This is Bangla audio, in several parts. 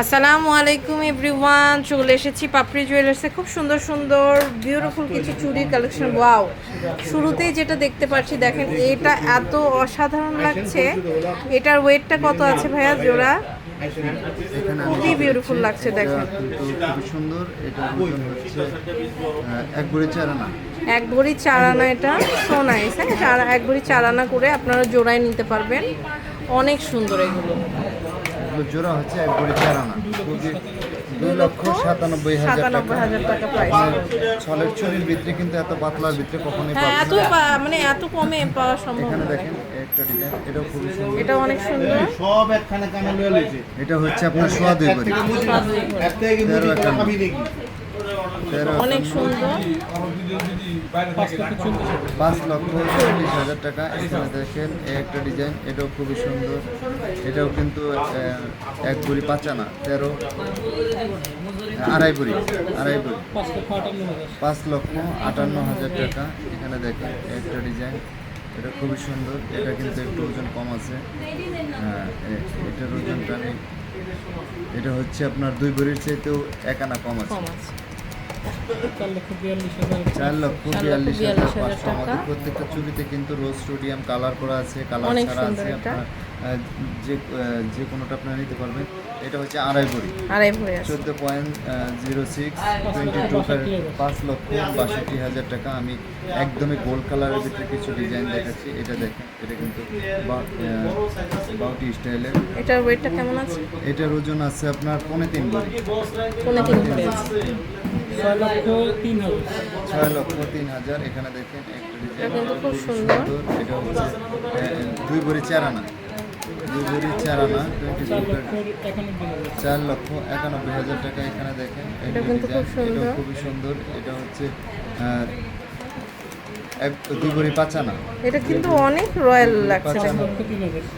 আসসালামু আলাইকুম এভরিওয়ান চলে এসেছি পাপড়ি জুয়েলার্সে খুব সুন্দর সুন্দর বিউটিফুল কিছু চুড়ির কালেকশন ওয়াও শুরুতেই যেটা দেখতে পাচ্ছি দেখেন এটা এত অসাধারণ লাগছে। এটার ওয়েটটা কত আছে ভাইয়া জোড়া? খুবই বিউটিফুল লাগছে দেখেন। খুবই সুন্দর এটা এক বড়ি চার আনা এক ভরি চার আনা এটা। সো নাইস হ্যাঁ? এক ভরি চার আনা করে আপনারা জোড়ায় নিতে পারবেন। অনেক সুন্দর এগুলো। এগুলো জোড়া হচ্ছে এক বড়ি চার আনা। দুই লক্ষ সাতানব্বই হাজার টাকা। ছলের চুরির ভিতরে কিন্তু এত পাতলার ভিতরে কখনোই হ্যাঁ এত পা- মানে এত কমে পাওয়া সম্ভব এখানে দেখেন একটা ডিজাইন এটাও খুবই সুন্দর। এটা অনেক সুন্দর। সব একখানে কানে লয়ে এটা হচ্ছে আপনার সোয়া দুই বড়ি। এক থেকে অনেক সুন্দর। পাঁচ লক্ষ চল্লিশ হাজার টাকা এখানে দেখেন একটা ডিজাইন এটাও খুবই সুন্দর। এটাও কিন্তু এক বুড়ি পাঁচানা তেরো আড়াই বুড়ি আড়াই বুড়ি পাঁচ লক্ষ আটান্ন হাজার টাকা এখানে দেখেন এই একটা ডিজাইন এটা খুবই সুন্দর। এটা কিন্তু একটু ওজন কম আছে। এটার ওজনটা আমি এটা হচ্ছে আপনার দুই বড়ির চাইতেও এক আনা কম আছে। চার লক্ষ বিয়াল্লিশ হাজার পাঁচশো আমাদের প্রত্যেকটা চুরিতে কিন্তু রোজ স্টুডিয়াম কালার করা আছে কালার ছাড়া আছে। আপনার যে যে কোনোটা আপনারা নিতে পারবেন এটা হচ্ছে আড়াই ভরে। আছে। Point zero six twenty two পাঁচ লক্ষ। বাষট্টি হাজার টাকা। আমি একদমই গোল্ড কালারের ভিতরে কিছু ডিজাইন দেখাচ্ছি। এটা দেখেন এটা কিন্তু বাউটি স্টাইলের এটার ওয়েটটা কেমন আছে? এটার ওজন আছে আপনার পৌনে তিন বড়ি পনেরো তিন ভরে। ছয় লক্ষ তিন হাজার। এখানে দেখেন একটা ডিজাইন এটা কিন্তু খুব সুন্দর। এটা হচ্ছে দুই ভরি চার আনা দুই ভরি চার আনা টোয়েন্টি চার লক্ষ একানব্বই হাজার টাকা এখানে দেখেন। এটা কিন্তু খুব সুন্দর। এটাও খুবই সুন্দর। এটা হচ্ছে আহ, এক দুই ভরি পাঁচ আনা এটা কিন্তু অনেক রয়্যাল লাগছে।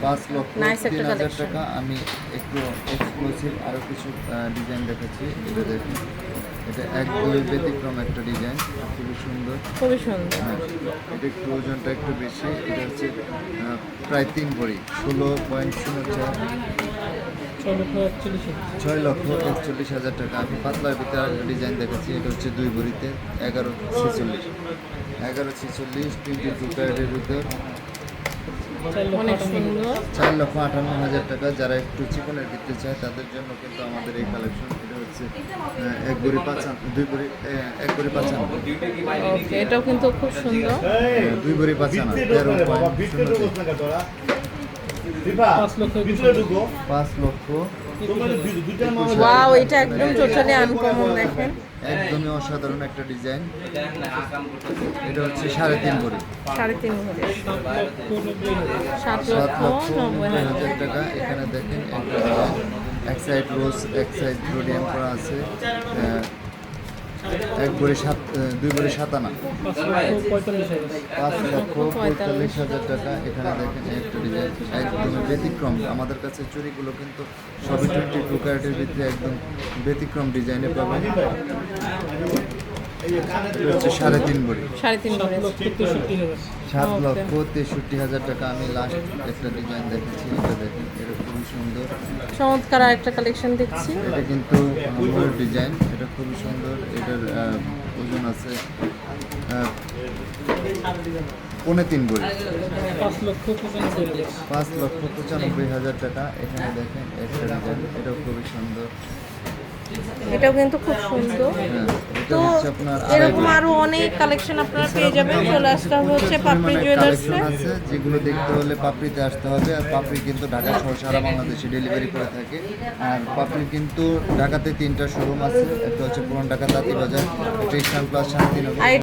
পাঁচ লক্ষ তিন হাজার টাকা। আমি একটু এক্সক্লুসিভ আরও কিছু ডিজাইন দেখাচ্ছি। এটা দেখুন। এটা এক একদমই ব্যতিক্রম একটা ডিজাইন খুবই সুন্দর। খুবই সুন্দর। হ্যাঁ এটা একটু ওজনটা একটু বেশি এটা হচ্ছে আহ, প্রায় তিন ভরি ষোলো পয়েন্ট শূন্য চার। ছয় লক্ষ একচল্লিশ হাজার টাকা। আমি পাতলার ভিতরে একটা ডিজাইন দেখাচ্ছি এটা হচ্ছে দুই ভরিতে এগারো ছেচল্লিশ। এগারো ছেচল্লিশ টোয়েন্টি টু ক্যারেটের ভিতর। অনেক সুন্দর। চার লক্ষ আটান্ন হাজার টাকা। যারা একটু চিকনের ভিত্তি চায় তাদের জন্য কিন্তু আমাদের এই কালেকশন হচ্ছে এক ভরি পাঁচান দুই ভরি আহ, এক পাঁচান ওকে এটাও কিন্তু খুব সুন্দর। দুই ভরি পাঁচানা তেরো পাঁচ লক্ষ দুইটা মানুষ ওয়াও এটা একদম টোটালি আনকমন দেখেন। একদমই অসাধারণ একটা ডিজাইন এটা হচ্ছে সাড়ে তিন ভরি। সাড়ে তিন ভরে। সাত সাত লক্ষ লক্ষ নব্বই হাজার হাজার টাকা। এখানে দেখেন একটা ডিজাইন এক সাইড রোজ এক সাইড রোডিয়াম করা আছে এক ভরি সাত দুই ভরি সাত আনা পাঁচ লক্ষ পঁয়তাল্লিশ হাজার টাকা। এখানে দেখেন একটা ডিজাইন একদম ব্যতিক্রম। আমাদের কাছে চুরিগুলো কিন্তু সবই টোয়েন্টি টু ক্যারেটের ভিতরে একদম ব্যতিক্রম ডিজাইনে পাবেন। হচ্ছে সাড়ে তিন ভরি। সাড়ে তিন ভরে। সাত লক্ষ তেষট্টি হাজার টাকা আমি লাস্ট একটা ডিজাইন দেখেছি এটা দেখেন এটা খুবই সুন্দর। চমৎকার একটা কালেকশন দেখছি। এটা কিন্তু ময়ূর ডিজাইন এটা খুবই সুন্দর। এটার ওজন আছে পৌনে তিন বই পাঁচ লক্ষ পঁচানব্বই হাজার। টাকা। এখানে দেখেন একটা ডিজাইন এটাও খুবই সুন্দর। এটাও কিন্তু খুব সুন্দর। তো এরকম আরও অনেক কালেকশন আপনারা পেয়ে যাবেন। চলে আসতে হবে হচ্ছে পাপড়ি জুয়েলার্সে আছে যেগুলো দেখতে হলে পাপড়িতে আসতে হবে। আর পাপড়ি কিন্তু ঢাকা সহ সারা বাংলাদেশে ডেলিভারি করে থাকে। আর পাপড়ি কিন্তু ঢাকাতে তিনটা শোরুম আছে। একটা হচ্ছে পুরান ঢাকা তাঁতি বাজার ইসলাম প্লাস শান্তিনগর।